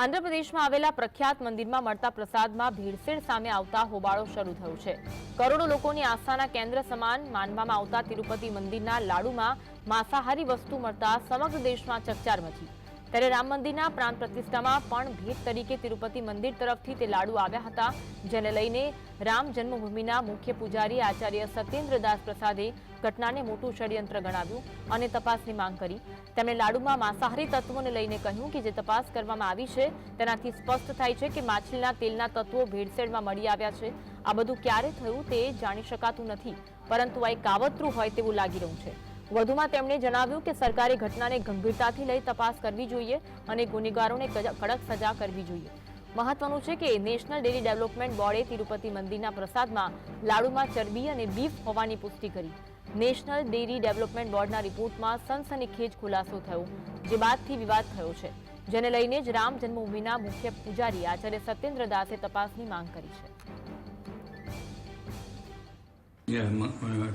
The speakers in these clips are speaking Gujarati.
આંધ્રપ્રદેશમાં આવેલા પ્રખ્યાત મંદિરમાં મળતા પ્રસાદમાં ભીડસેડ સામે આવતા હોબાળો શરૂ થયો છે. કરોડો લોકોની આસ્થાના કેન્દ્ર સમાન માનવામાં આવતા તિરુપતિ મંદિરના લાડુમાં માંસાહારી વસ્તુ મળતા સમગ્ર દેશમાં ચકચાર મચી. ત્યારે રામ મંદિરના પ્રાણ પ્રતિષ્ઠામાં પણ ભેટ તરીકે તિરુપતિ મંદિર તરફથી તે લાડુ આવ્યા હતા, જેને લઈને રામ જન્મભૂમિના મુખ્ય પૂજારી આચાર્ય સત્યેન્દ્રદાસ પ્રસાદે ઘટનાને મોટું ષડયંત્ર ગણાવ્યું અને તપાસની માંગ કરી. તેમણે લાડુમાં માંસાહારી તત્વોને લઈને કહ્યું કે જે તપાસ કરવામાં આવી છે, તેનાથી સ્પષ્ટ થાય છે કે માછલીના તેલના તત્વો ભેળસેળમાં મળી આવ્યા છે. આ બધું ક્યારે થયું તે જાણી શકાતું નથી, પરંતુ આ એક કાવતરું હોય તેવું લાગી રહ્યું છે. વધુમાં તેમણે જણાવ્યું કે સરકારે ઘટનાને ગંભીરતાથી લઈ તપાસ કરવી જોઈએ અને ગુનેગારોને કડક સજા કરવી જોઈએ. મહત્વનું છે કે નેશનલ ડેરી ડેવલપમેન્ટ બોર્ડે તિરુપતિ મંદિરના પ્રસાદમાં લાડુમાં ચરબી અને બીફ હોવાની પુષ્ટિ કરી. નેશનલ ડેરી ડેવલપમેન્ટ બોર્ડના રિપોર્ટમાં સનસનીખેજ ખુલાસો થયો, જે બાદથી વિવાદ થયો છે. જેને લઈને જ રામ જન્મભૂમિના મુખ્ય પૂજારી આચાર્ય સત્યેન્દ્ર દાસે તપાસની માંગ કરી છે.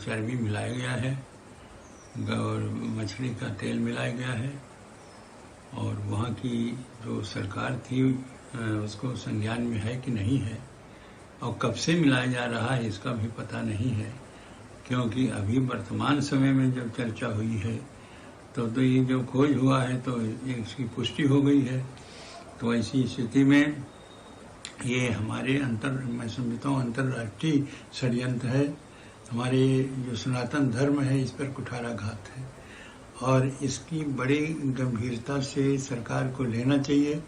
ચરબી મિલાયા ગયા હૈ और मछली का तेल मिलाया गया है और वहाँ की जो सरकार थी उसको संज्ञान में है कि नहीं है और कब से मिलाया जा रहा है, इसका भी पता नहीं है। क्योंकि अभी वर्तमान समय में जब चर्चा हुई है तो तो ये जो खोज हुआ है तो इसकी पुष्टि हो गई है। तो ऐसी स्थिति में ये हमारे अंतर, मैं समझता हूँ, अंतर्राष्ट्रीय षडयंत्र है। हमारे जो सनातन धर्म है इस पर कुठाराघात है और इसकी बड़ी गंभीरता से सरकार को लेना चाहिए